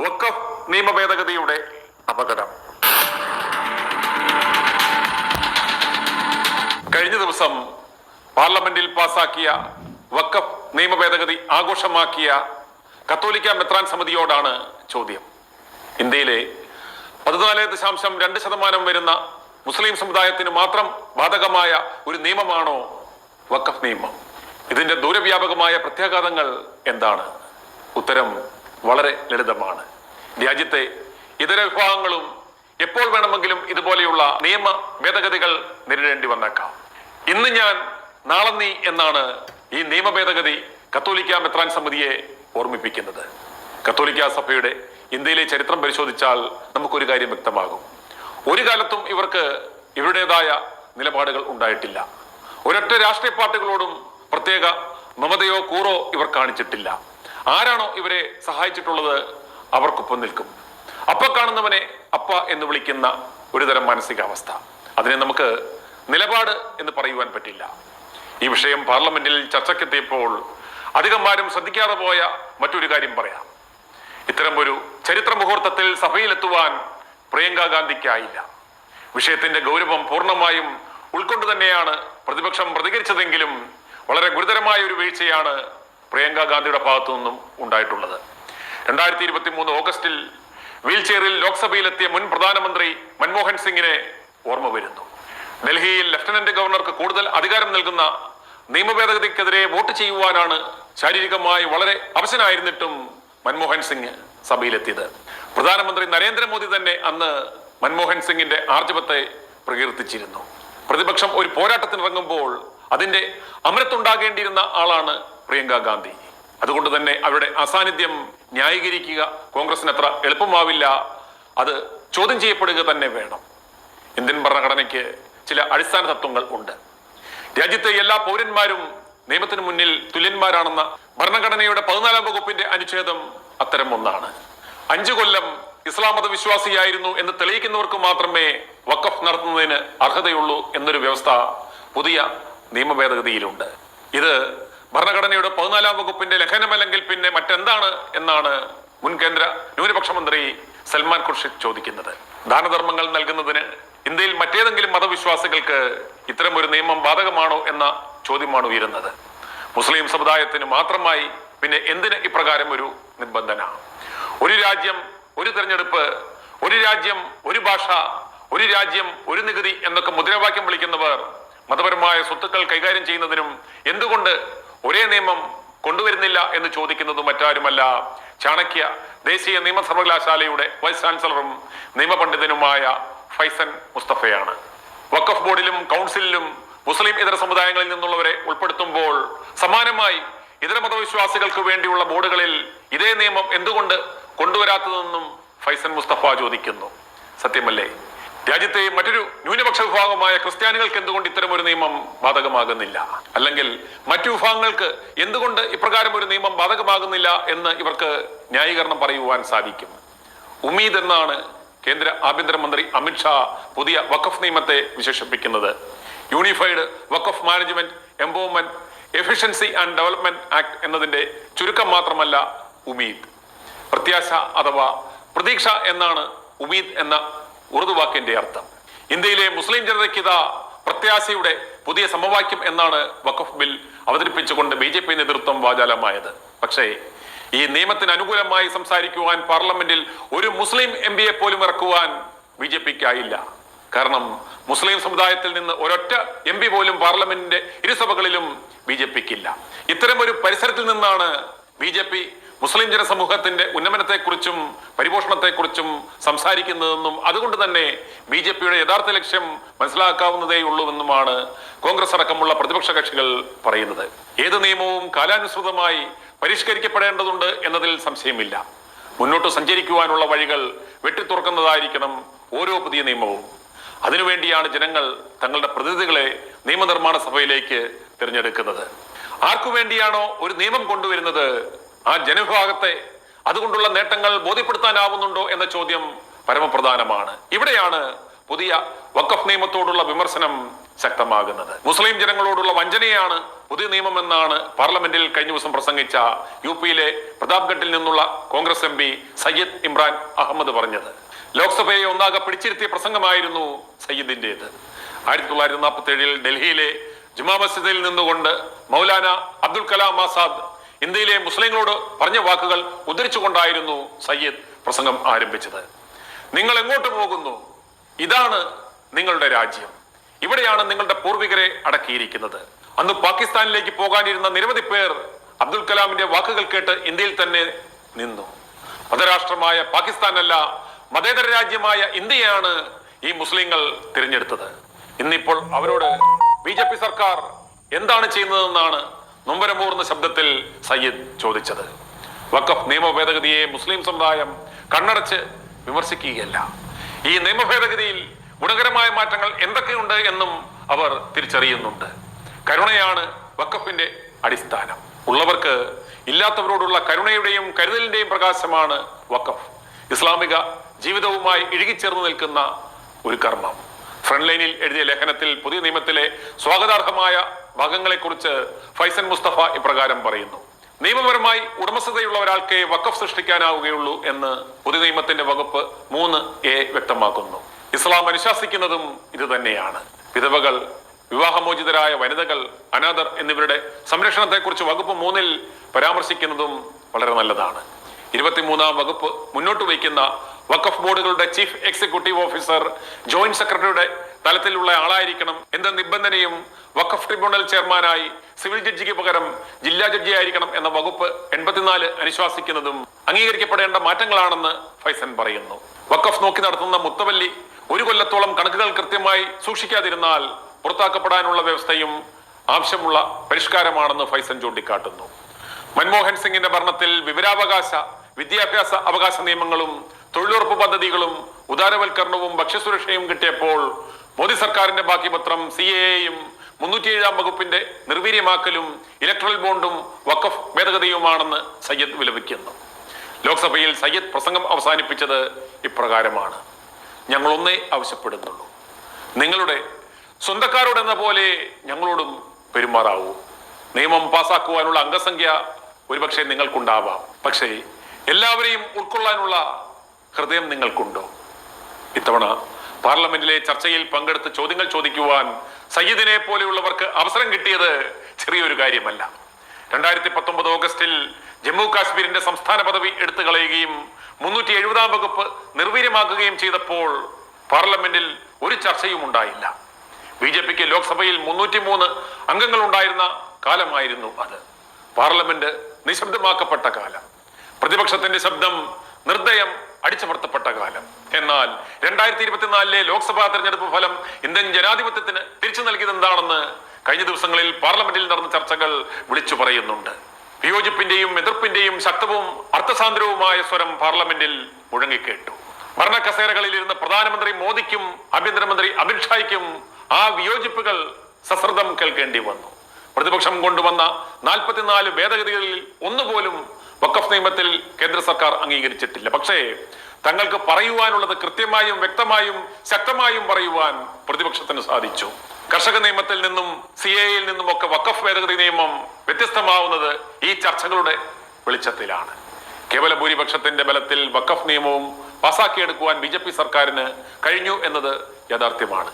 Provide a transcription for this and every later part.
വക്കഫ് നിയമ ഭേദഗതിയുടെ അപകടം. കഴിഞ്ഞ ദിവസം പാർലമെന്റിൽ പാസാക്കിയ വക്കഫ് നിയമ ഭേദഗതി ആഘോഷമാക്കിയ കത്തോലിക്ക മെത്രാൻ സമിതിയോടാണ് ചോദ്യം. ഇന്ത്യയിലെ പതിനാല് ദശാംശം രണ്ട് ശതമാനം വരുന്ന മുസ്ലിം സമുദായത്തിന് മാത്രം ബാധകമായ ഒരു നിയമമാണോ വക്കഫ് നിയമം? ഇതിന്റെ ദൂരവ്യാപകമായ പ്രത്യാഘാതങ്ങൾ എന്താണ്? ഉത്തരം വളരെ ലളിതമാണ്. രാജ്യത്തെ ഇതര വിഭാഗങ്ങളും എപ്പോൾ വേണമെങ്കിലും ഇതുപോലെയുള്ള നിയമ ഭേദഗതികൾ നേരിടേണ്ടി വന്നേക്കാം. ഇന്ന് ഞാൻ നാളെ നീ എന്നാണ് ഈ നിയമ ഭേദഗതി കത്തോലിക്ക മെത്രാൻ സമിതിയെ ഓർമ്മിപ്പിക്കുന്നത്. കത്തോലിക്ക സഭയുടെ ഇന്ത്യയിലെ ചരിത്രം പരിശോധിച്ചാൽ നമുക്കൊരു കാര്യം വ്യക്തമാകും. ഒരു കാലത്തും ഇവർക്ക് ഇവരുടേതായ നിലപാടുകൾ ഉണ്ടായിട്ടില്ല. ഒരൊറ്റ രാഷ്ട്രീയ പാർട്ടികളോടും പ്രത്യേക മമതയോ കൂറോ ഇവർ കാണിച്ചിട്ടില്ല. ആരാണോ ഇവരെ സഹായിച്ചിട്ടുള്ളത് അവർക്കൊപ്പം നിൽക്കും. അപ്പ കാണുന്നവനെ അപ്പ എന്ന് വിളിക്കുന്ന ഒരുതരം മാനസികാവസ്ഥ. അതിനെ നമുക്ക് നിലപാട് എന്ന് പറയുവാൻ പറ്റില്ല. ഈ വിഷയം പാർലമെന്റിൽ ചർച്ചയ്ക്കെത്തിയപ്പോൾ അധികമാരും ശ്രദ്ധിക്കാതെ പോയ മറ്റൊരു കാര്യം പറയാം. ഇത്തരം ഒരു ചരിത്ര മുഹൂർത്തത്തിൽ സഭയിലെത്തുവാൻ പ്രിയങ്ക ഗാന്ധിക്കായില്ല. വിഷയത്തിന്റെ ഗൗരവം പൂർണമായും ഉൾക്കൊണ്ട് തന്നെയാണ് പ്രതിപക്ഷം പ്രതികരിച്ചതെങ്കിലും വളരെ ഗുരുതരമായ ഒരു വീഴ്ചയാണ് പ്രിയങ്ക ഗാന്ധിയുടെ ഭാഗത്തു നിന്നും ഉണ്ടായിട്ടുള്ളത്. രണ്ടായിരത്തി ഇരുപത്തി മൂന്ന് ഓഗസ്റ്റിൽ വീൽചെയറിൽ ലോക്സഭയിലെത്തിയ മുൻ പ്രധാനമന്ത്രി മൻമോഹൻ സിംഗിനെ ഓർമ്മ വരുന്നു. ഡൽഹിയിൽ ലഫ്റ്റനന്റ് ഗവർണർക്ക് കൂടുതൽ അധികാരം നൽകുന്ന നിയമ ഭേദഗതിക്കെതിരെ വോട്ട് ചെയ്യുവാനാണ് ശാരീരികമായി വളരെ അവശനായിരുന്നിട്ടും മൻമോഹൻ സിംഗ് സഭയിലെത്തിയത്. പ്രധാനമന്ത്രി നരേന്ദ്രമോദി തന്നെ അന്ന് മൻമോഹൻ സിംഗിന്റെ ആർജവത്തെ പ്രകീർത്തിച്ചിരുന്നു. പ്രതിപക്ഷം ഒരു പോരാട്ടത്തിനിറങ്ങുമ്പോൾ അതിന്റെ അമരത്തുണ്ടാകേണ്ടിയിരുന്ന ആളാണ് പ്രിയങ്ക ഗാന്ധി. അതുകൊണ്ട് തന്നെ അവരുടെ അസാന്നിധ്യം ന്യായീകരിക്കുക കോൺഗ്രസിന് അത്ര എളുപ്പമാവില്ല. അത് ചോദ്യം ചെയ്യപ്പെടുക തന്നെ വേണം. ഇന്ത്യൻ ഭരണഘടനയ്ക്ക് ചില അടിസ്ഥാന തത്വങ്ങൾ ഉണ്ട്. രാജ്യത്തെ എല്ലാ പൗരന്മാരും നിയമത്തിന് മുന്നിൽ തുല്യന്മാരാണെന്ന ഭരണഘടനയുടെ പതിനാലാം വകുപ്പിന്റെ അനുച്ഛേദം അത്തരം ഒന്നാണ്. അഞ്ചു കൊല്ലം ഇസ്ലാം മതവിശ്വാസിയായിരുന്നു എന്ന് തെളിയിക്കുന്നവർക്ക് മാത്രമേ വക്കഫ് നടത്തുന്നതിന് അർഹതയുള്ളൂ എന്നൊരു വ്യവസ്ഥ പുതിയ നിയമ ഭേദഗതിയിലുണ്ട്. ഇത് ഭരണഘടനയുടെ പതിനാലാം വകുപ്പിന്റെ ലംഘനമല്ലെങ്കിൽ പിന്നെ മറ്റെന്താണ് എന്നാണ് മുൻ കേന്ദ്ര ന്യൂനപക്ഷ മന്ത്രി സൽമാൻ ഖുർഷിദ് ചോദിക്കുന്നത്. ദാനധർമ്മങ്ങൾ നൽകുന്നതിന് ഇന്ത്യയിൽ മറ്റേതെങ്കിലും മതവിശ്വാസികൾക്ക് ഇത്തരം ഒരു നിയമം ബാധകമാണോ എന്ന ചോദ്യമാണ് ഉയരുന്നത്. മുസ്ലിം സമുദായത്തിന് മാത്രമായി പിന്നെ എന്തിന് ഇപ്രകാരം ഒരു നിബന്ധന ഒരു രാജ്യം ഒരു തെരഞ്ഞെടുപ്പ് ഒരു രാജ്യം ഒരു ഭാഷ ഒരു രാജ്യം ഒരു നികുതി എന്നൊക്കെ മുദ്രാവാക്യം വിളിക്കുന്നവർ മതപരമായ സ്വത്തുക്കൾ കൈകാര്യം ചെയ്യുന്നതിനും എന്തുകൊണ്ട് ഒരേ നിയമം കൊണ്ടുവരുന്നില്ല എന്ന് ചോദിക്കുന്നത് മറ്റാരുമല്ല. ചാണക്യ ദേശീയ നിയമ സർവകലാശാലയുടെ വൈസ് ചാൻസലറും നിയമപണ്ഡിതനുമായ ഫൈസൻ മുസ്തഫയാണ്. വഖഫ് ബോർഡിലും കൗൺസിലിലും മുസ്ലിം ഇതര സമുദായങ്ങളിൽ നിന്നുള്ളവരെ ഉൾപ്പെടുത്തുമ്പോൾ സമാനമായി ഇതര മതവിശ്വാസികൾക്ക് വേണ്ടിയുള്ള ബോർഡുകളിൽ ഇതേ നിയമം എന്തുകൊണ്ട് കൊണ്ടുവരാത്തതെന്നും ഫൈസൻ മുസ്തഫ ചോദിക്കുന്നു. സത്യമല്ലേ? രാജ്യത്തെ മറ്റൊരു ന്യൂനപക്ഷ വിഭാഗമായ ക്രിസ്ത്യാനികൾക്ക് എന്തുകൊണ്ട് ഇത്തരം ഒരു നിയമം ബാധകമാകുന്നില്ല? അല്ലെങ്കിൽ മറ്റു വിഭാഗങ്ങൾക്ക് എന്തുകൊണ്ട് ഇപ്രകാരം ഒരു നിയമം ബാധകമാകുന്നില്ല എന്ന് ഇവർക്ക് ന്യായീകരണം പറയുവാൻ സാധിക്കും? ഉമീദ് എന്നാണ് കേന്ദ്ര ആഭ്യന്തരമന്ത്രി അമിത്ഷാ പുതിയ വഖഫ് നിയമത്തെ വിശേഷിപ്പിക്കുന്നത്. Unified Waqf management empowerment efficiency and development act എന്നതിന്റെ ചുരുക്കം മാത്രമല്ല ഉമീദ്. പ്രത്യാശ അഥവാ പ്രതീക്ഷ എന്നാണ് ഉമീദ് എന്ന ഉറുദു വാക്കിന്റെ അർത്ഥം. ഇന്ത്യയിലെ മുസ്ലിം ജനതയ്ക്ക് ഇതാ പ്രത്യാശയുടെ പുതിയ സമവാക്യം എന്നാണ് വഖഫ് ബിൽ അവതരിപ്പിച്ചുകൊണ്ട് ബി ജെ പി നേതൃത്വം വാചാലമായത്. പക്ഷേ ഈ നിയമത്തിന് അനുകൂലമായി സംസാരിക്കുവാൻ പാർലമെന്റിൽ ഒരു മുസ്ലിം എം പോലും ഇറക്കുവാൻ ബി ജെ പിക്കായില്ല. കാരണം മുസ്ലിം സമുദായത്തിൽ നിന്ന് ഒരൊറ്റ എം പി പോലും പാർലമെന്റിന്റെ ഇരുസഭകളിലും ബി ജെ പിക്കില്ല. ഇത്തരം ഒരു പരിസരത്തിൽ നിന്നാണ് ബി ജെ പി മുസ്ലിം ജനസമൂഹത്തിന്റെ ഉന്നമനത്തെക്കുറിച്ചും പരിപോഷണത്തെക്കുറിച്ചും സംസാരിക്കുന്നതെന്നും അതുകൊണ്ട് തന്നെ ബി ജെ പിയുടെ യഥാർത്ഥ ലക്ഷ്യം മനസ്സിലാക്കാവുന്നതേ ഉള്ളൂവെന്നുമാണ് കോൺഗ്രസ് അടക്കമുള്ള പ്രതിപക്ഷ കക്ഷികൾ പറയുന്നത്. ഏത് നിയമവും കാലാനുസൃതമായി പരിഷ്കരിക്കപ്പെടേണ്ടതുണ്ട് എന്നതിൽ സംശയമില്ല. മുന്നോട്ട് സഞ്ചരിക്കുവാനുള്ള വഴികൾ വെട്ടിത്തുറക്കുന്നതായിരിക്കണം ഓരോ പുതിയ നിയമവും. അതിനുവേണ്ടിയാണ് ജനങ്ങൾ തങ്ങളുടെ പ്രതിനിധികളെ നിയമനിർമ്മാണ സഭയിലേക്ക് തിരഞ്ഞെടുക്കുന്നത്. ആർക്കു വേണ്ടിയാണോ ഒരു നിയമം കൊണ്ടുവരുന്നത്? ആ ജനവിഭാഗത്തെ അതുകൊണ്ടുള്ള നേട്ടങ്ങൾ ബോധ്യപ്പെടുത്താനാവുന്നുണ്ടോ എന്ന ചോദ്യം പരമപ്രധാനമാണ്. ഇവിടെയാണ് പുതിയ വക്കഫ് നിയമത്തോടുള്ള വിമർശനം ശക്തമാകുന്നത്. മുസ്ലിം ജനങ്ങളോടുള്ള വഞ്ചനയാണ് പുതിയ നിയമം എന്നാണ് പാർലമെന്റിൽ കഴിഞ്ഞ ദിവസം പ്രസംഗിച്ച യു പിയിലെ പ്രതാപ്ഗഡിൽ നിന്നുള്ള കോൺഗ്രസ് എം പി സയ്യിദ് ഇമ്രാൻ അഹമ്മദ് പറഞ്ഞത്. ലോക്സഭയെ ഒന്നാകെ പിടിച്ചിരുത്തിയ പ്രസംഗമായിരുന്നു സയ്യിദിന്റേത്. ആയിരത്തി തൊള്ളായിരത്തി നാൽപ്പത്തി ഏഴിൽ ഡൽഹിയിലെ ജുമാ മസ്ജിദിൽ നിന്നുകൊണ്ട് മൗലാന അബ്ദുൽ കലാം ആസാദ് ഇന്ത്യയിലെ മുസ്ലിങ്ങളോട് പറഞ്ഞ വാക്കുകൾ ഉദ്ധരിച്ചുകൊണ്ടായിരുന്നു സയ്യിദ് പ്രസംഗം ആരംഭിച്ചത്. നിങ്ങൾ എങ്ങോട്ട് പോകുന്നു? ഇതാണ് നിങ്ങളുടെ രാജ്യം. ഇവിടെയാണ് നിങ്ങളുടെ പൂർവികരെ അടക്കിയിരിക്കുന്നത്. അന്ന് പാകിസ്ഥാനിലേക്ക് പോകാനിരുന്ന നിരവധി പേർ അബ്ദുൽ കലാമിന്റെ വാക്കുകൾ കേട്ട് ഇന്ത്യയിൽ തന്നെ നിന്നു. മതരാഷ്ട്രമായ പാകിസ്ഥാനല്ല മതേതര രാജ്യമായ ഇന്ത്യയാണ് ഈ മുസ്ലിങ്ങൾ തിരഞ്ഞെടുത്തത്. ഇന്നിപ്പോൾ അവരോട് ബി ജെ പി സർക്കാർ എന്താണ് ചെയ്യുന്നതെന്നാണ് നൊമ്പരമൂർന്ന ശബ്ദത്തിൽ സയ്യിദ് ചോദിച്ചത്. വഖഫ് നിയമ ഭേദഗതിയെ മുസ്ലിം സമുദായം കണ്ണടച്ച് വിമർശിക്കുകയല്ല. ഈ നിയമ ഭേദഗതിയിൽ ഗുണകരമായ മാറ്റങ്ങൾ എന്തൊക്കെയുണ്ട് എന്നും അവർ തിരിച്ചറിയുന്നുണ്ട്. കരുണയാണ് വഖഫിന്റെ അടിസ്ഥാനം. ഉള്ളവർക്ക് ഇല്ലാത്തവരോടുള്ള കരുണയുടെയും കരുതലിന്റെയും പ്രകാശമാണ് വഖഫ്. ഇസ്ലാമിക ജീവിതവുമായി ഇഴുകിച്ചേർന്ന് നിൽക്കുന്ന ഒരു കർമ്മം. ഫ്രണ്ട് ലൈനിൽ എഴുതിയ ലേഖനത്തിൽ പുതിയ നിയമത്തിലെ സ്വാഗതാർഹമായ ഭാഗങ്ങളെക്കുറിച്ച് ഫൈസൻ മുസ്തഫ ഇപ്രകാരം പറയുന്നു. നിയമപരമായി ഉടമസ്ഥതയുള്ള ഒരാൾക്കേ വഖഫ് സൃഷ്ടിക്കാനാവുകയുള്ളൂ എന്ന് പുതിയ നിയമത്തിന്റെ വകുപ്പ് മൂന്ന് എ വ്യക്തമാക്കുന്നു. ഇസ്ലാം അനുശാസിക്കുന്നതും ഇത് തന്നെയാണ്. വിധവകൾ വിവാഹമോചിതരായ വനിതകൾ അനാഥർ എന്നിവരുടെ സംരക്ഷണത്തെക്കുറിച്ച് വകുപ്പ് മൂന്നിൽ പരാമർശിക്കുന്നതും വളരെ നല്ലതാണ്. ഇരുപത്തിമൂന്നാം വകുപ്പ് മുന്നോട്ട് വയ്ക്കുന്ന വഖഫ് ബോർഡുകളുടെ ചീഫ് എക്സിക്യൂട്ടീവ് ഓഫീസർ ജോയിന്റ് സെക്രട്ടറിയുടെ തലത്തിലുള്ള ആളായിരിക്കണം എന്ന നിബന്ധനയും വഖഫ് ട്രിബ്യൂണൽ ചെയർമാനായി സിവിൽ ജഡ്ജിക്ക് പകരം ജില്ലാ ജഡ്ജി ആയിരിക്കണം എന്ന വകുപ്പ് എൺപത്തിനാല് അനുശാസിക്കുന്നതും അംഗീകരിക്കപ്പെടേണ്ട മാറ്റങ്ങളാണെന്ന് ഫൈസൻ പറയുന്നു. വഖഫ് നോക്കി നടത്തുന്ന മുത്തവല്ലി ഒരു കൊല്ലത്തോളം കണക്കുകൾ കൃത്യമായി സൂക്ഷിക്കാതിരുന്നാൽ പുറത്താക്കപ്പെടാനുള്ള വ്യവസ്ഥയും ആവശ്യമുള്ള പരിഷ്കാരമാണെന്ന് ഫൈസൻ ചൂണ്ടിക്കാട്ടുന്നു. മൻമോഹൻ സിംഗിന്റെ ഭരണത്തിൽ വിവരാവകാശ വിദ്യാഭ്യാസ അവകാശ നിയമങ്ങളും തൊഴിലുറപ്പ് പദ്ധതികളും ഉദാരവൽക്കരണവും ഭക്ഷ്യസുരക്ഷയും കിട്ടിയപ്പോൾ മോദി സർക്കാരിന്റെ ബാക്കി പത്രം സി എ എയും മുന്നൂറ്റി ഏഴാം വകുപ്പിന്റെ നിർവീര്യമാക്കലും ഇലക്ട്രൽ ബോണ്ടും വഖഫ് ഭേദഗതിയുമാണെന്ന് സയ്യദ് വിലപിക്കുന്നു. ലോക്സഭയിൽ സയ്യദ് പ്രസംഗം അവസാനിപ്പിച്ചത് ഇപ്രകാരമാണ്. ഞങ്ങളൊന്നേ ആവശ്യപ്പെടുന്നുള്ളൂ. നിങ്ങളുടെ സ്വന്തക്കാരോടെന്ന പോലെ ഞങ്ങളോടും പെരുമാറാവൂ. നിയമം പാസാക്കുവാനുള്ള അംഗസംഖ്യ ഒരുപക്ഷെ നിങ്ങൾക്കുണ്ടാവാം. പക്ഷേ എല്ലാവരെയും ഉൾക്കൊള്ളാനുള്ള ഹൃദയം നിങ്ങൾക്കുണ്ടോ? ഇത്തവണ പാർലമെന്റിലെ ചർച്ചയിൽ പങ്കെടുത്ത് ചോദ്യങ്ങൾ ചോദിക്കുവാൻ സയ്യിദിനെ പോലെയുള്ളവർക്ക് അവസരം കിട്ടിയത് ചെറിയൊരു കാര്യമല്ല. രണ്ടായിരത്തി പത്തൊമ്പത് ഓഗസ്റ്റിൽ ജമ്മു കാശ്മീരിന്റെ സംസ്ഥാന പദവി എടുത്തു കളയുകയും മുന്നൂറ്റി എഴുപതാം വകുപ്പ് നിർവീര്യമാക്കുകയും ചെയ്തപ്പോൾ പാർലമെന്റിൽ ഒരു ചർച്ചയും ഉണ്ടായില്ല. ബി ജെ പിക്ക് ലോക്സഭയിൽ മുന്നൂറ്റി മൂന്ന് അംഗങ്ങൾ ഉണ്ടായിരുന്ന കാലമായിരുന്നു അത്. പാർലമെന്റ് നിശബ്ദമാക്കപ്പെട്ട കാലം. പ്രതിപക്ഷത്തിന്റെ ശബ്ദം നിർദ്ദയം അടിച്ചമർത്തപ്പെട്ട കാലം. എന്നാൽ രണ്ടായിരത്തി ഇരുപത്തിനാലിലെ ലോക്സഭാ തെരഞ്ഞെടുപ്പ് ഫലം ഇന്ത്യൻ ജനാധിപത്യത്തിന് തിരിച്ചു നൽകിയത് എന്താണെന്ന് കഴിഞ്ഞ ദിവസങ്ങളിൽ പാർലമെന്റിൽ നടന്ന ചർച്ചകൾ വിളിച്ചു പറയുന്നുണ്ട്. വിയോജിപ്പിന്റെയും എതിർപ്പിന്റെയും ശക്തവും അർത്ഥസാന്ദ്രവുമായ സ്വരം പാർലമെന്റിൽ മുഴങ്ങിക്കേട്ടു. ഭരണ കസേരകളിൽ ഇരുന്ന പ്രധാനമന്ത്രി മോദിക്കും ആഭ്യന്തരമന്ത്രി അമിത്ഷായ്ക്കും ആ വിയോജിപ്പുകൾ സശ്രദ്ധം കേൾക്കേണ്ടി വന്നു. പ്രതിപക്ഷം കൊണ്ടുവന്ന നാൽപ്പത്തിനാല് ഭേദഗതികളിൽ ഒന്നുപോലും വഖഫ് നിയമത്തിൽ കേന്ദ്ര സർക്കാർ അംഗീകരിച്ചിട്ടില്ല. പക്ഷേ തങ്ങൾക്ക് പറയുവാനുള്ളത് കൃത്യമായും വ്യക്തമായും ശക്തമായും പറയുവാൻ പ്രതിപക്ഷത്തിന് സാധിച്ചു. കർഷക നിയമത്തിൽ നിന്നും സി എയിൽ നിന്നും ഒക്കെ വഖഫ് ഭേദഗതി നിയമം വ്യത്യസ്തമാവുന്നത് ഈ ചർച്ചകളുടെ വെളിച്ചത്തിലാണ്. കേവല ഭൂരിപക്ഷത്തിന്റെ ബലത്തിൽ വഖഫ് നിയമവും പാസാക്കിയെടുക്കുവാൻ ബി ജെ പി സർക്കാരിന് കഴിഞ്ഞു എന്നത് യാഥാർത്ഥ്യമാണ്.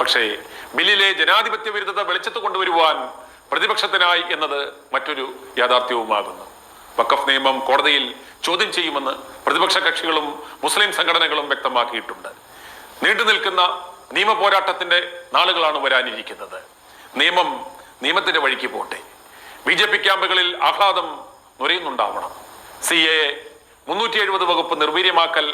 പക്ഷേ ബില്ലിലെ ജനാധിപത്യ വിരുദ്ധത വെളിച്ചത്ത് കൊണ്ടുവരുവാൻ പ്രതിപക്ഷത്തിനായി എന്നത് മറ്റൊരു യാഥാർത്ഥ്യവുമാകുന്നു. വഖഫ് നിയമം കോടതിയിൽ ചോദ്യം ചെയ്യുമെന്ന് പ്രതിപക്ഷ കക്ഷികളും മുസ്ലിം സംഘടനകളും വ്യക്തമാക്കിയിട്ടുണ്ട്. നീണ്ടു നിൽക്കുന്ന നിയമ പോരാട്ടത്തിന്റെ നാളുകളാണ് വരാനിരിക്കുന്നത്. നിയമം നിയമത്തിന്റെ വഴിക്ക് പോട്ടെ. ബി ജെ പി ക്യാമ്പുകളിൽ ആഹ്ലാദം നുരയുന്നുണ്ടാവണം. സി എ മുന്നൂറ്റി എഴുപത് വകുപ്പ് നിർവീര്യമാക്കൽ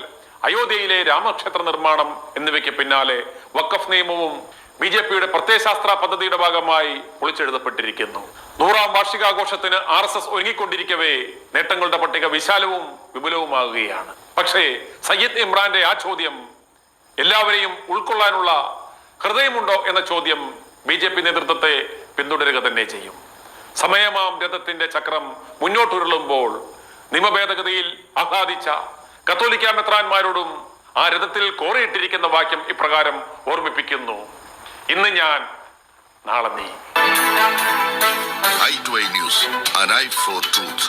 അയോധ്യയിലെ രാമക്ഷേത്ര നിർമ്മാണം എന്നിവയ്ക്ക് പിന്നാലെ വഖഫ് നിയമവും ബി ജെ പിയുടെ പ്രത്യയശാസ്ത്ര പദ്ധതിയുടെ ഭാഗമായി പൊളിച്ചെഴുതപ്പെട്ടിരിക്കുന്നു. നൂറാം വാർഷികാഘോഷത്തിന് ആർ എസ് എസ് ഒരുങ്ങിക്കൊണ്ടിരിക്കവേ നേട്ടങ്ങളുടെ പട്ടിക വിശാലവും വിപുലവുമാകുകയാണ്. പക്ഷേ സയ്യിദ് ഇമ്രാന്റെ ആ ചോദ്യം എല്ലാവരെയും ഉൾക്കൊള്ളാനുള്ള ഹൃദയമുണ്ടോ എന്ന ചോദ്യം ബി ജെ പി നേതൃത്വത്തെ പിന്തുടരുക തന്നെ ചെയ്യും. സമയമാം രഥത്തിന്റെ ചക്രം മുന്നോട്ടുരുളുമ്പോൾ നിയമഭേദഗതിയിൽ ആഹ്ലാദിച്ച കത്തോലിക്ക മെത്രാന്മാരോടും ആ രഥത്തിൽ കോറിയിട്ടിരിക്കുന്ന വാക്യം ഇപ്രകാരം ഓർമ്മിപ്പിക്കുന്നു. ഇന്ന് ഞാൻ നാളെ നീ. I to I news an for truth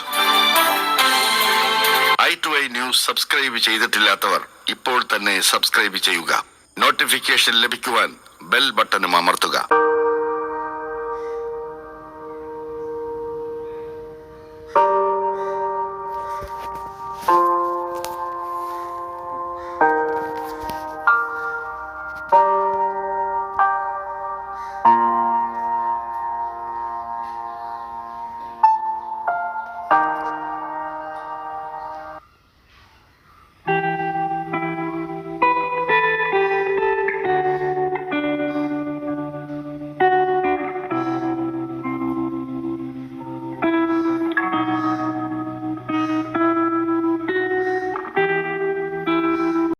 I to I news subscribe ചെയ്തിട്ടില്ലാത്തവർ ഇപ്പോൾ തന്നെ സബ്സ്ക്രൈബ് ചെയ്യുക. നോട്ടിഫിക്കേഷൻ ലഭിക്കുവാൻ ബെൽ ബട്ടണും അമർത്തുക.